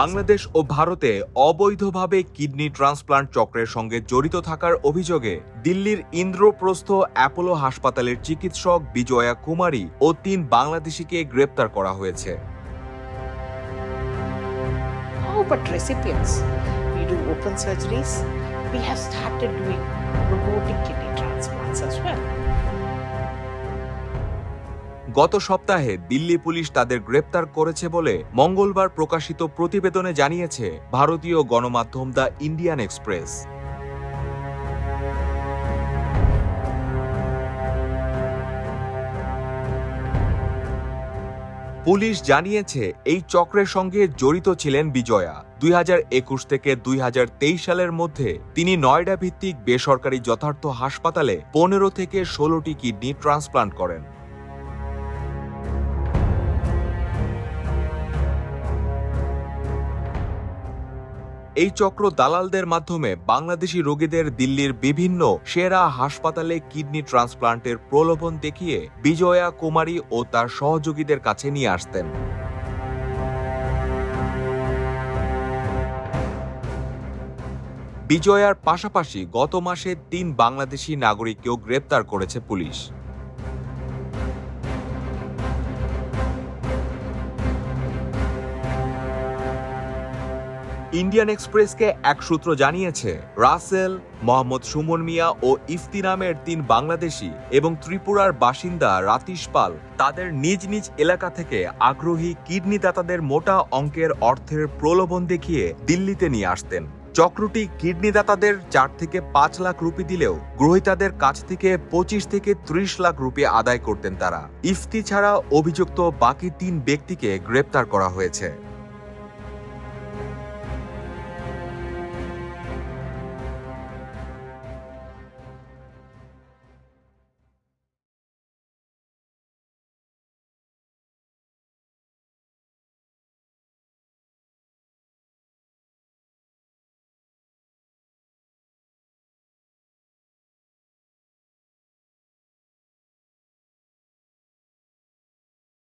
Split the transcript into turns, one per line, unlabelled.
বাংলাদেশ ও ভারতে অবৈধভাবে kidney transplant চক্রের সঙ্গে জড়িত থাকার অভিযোগে দিল্লির ইন্দ্রপ্রস্থ অ্যাপোলো হাসপাতালের চিকিৎসক বিজয়া কুমারী ও তিন বাংলাদেশিকে গ্রেপ্তার করা হয়েছে।
We have started doing robotic kidney transplants.
গত সপ্তাহে দিল্লি পুলিশ তাদের গ্রেপ্তার করেছে বলে মঙ্গলবার প্রকাশিত প্রতিবেদনে জানিয়েছে ভারতীয় গণমাধ্যম দ্য ইন্ডিয়ান এক্সপ্রেস। পুলিশ জানিয়েছে, এই চক্রের সঙ্গে জড়িত ছিলেন বিজয়া। দুই হাজার একুশ থেকে দুই হাজার তেইশ সালের মধ্যে তিনি নয়ডা ভিত্তিক বেসরকারি যথার্থ হাসপাতালে পনেরো থেকে ষোলোটি কিডনি ট্রান্সপ্লান্ট করেন। এই চক্র দালালদের মাধ্যমে বাংলাদেশি রোগীদের দিল্লির বিভিন্ন সেরা হাসপাতালে কিডনি ট্রান্সপ্লান্টের প্রলোভন দেখিয়ে বিজয়া কুমারী ও তার সহযোগীদের কাছে নিয়ে আসতেন। বিজয়ার পাশাপাশি গত মাসে তিন বাংলাদেশি নাগরিককেও গ্রেপ্তার করেছে পুলিশ। ইন্ডিয়ান এক্সপ্রেসকে এক সূত্র জানিয়েছে, রাসেল, মোহাম্মদ সুমন মিয়া ও ইফতি নামের তিন বাংলাদেশি এবং ত্রিপুরার বাসিন্দা রাতিশ পাল তাদের নিজ নিজ এলাকা থেকে আগ্রহী কিডনিদাতাদের মোটা অঙ্কের অর্থের প্রলোভন দেখিয়ে দিল্লিতে নিয়ে আসতেন। চক্রটি কিডনিদাতাদের চার থেকে পাঁচ লাখ রুপি দিলেও গ্রহীতাদের কাছ থেকে পঁচিশ থেকে ত্রিশ লাখ রুপি আদায় করতেন তারা। ইফতি ছাড়া অভিযুক্ত বাকি তিন ব্যক্তিকে গ্রেপ্তার করা হয়েছে।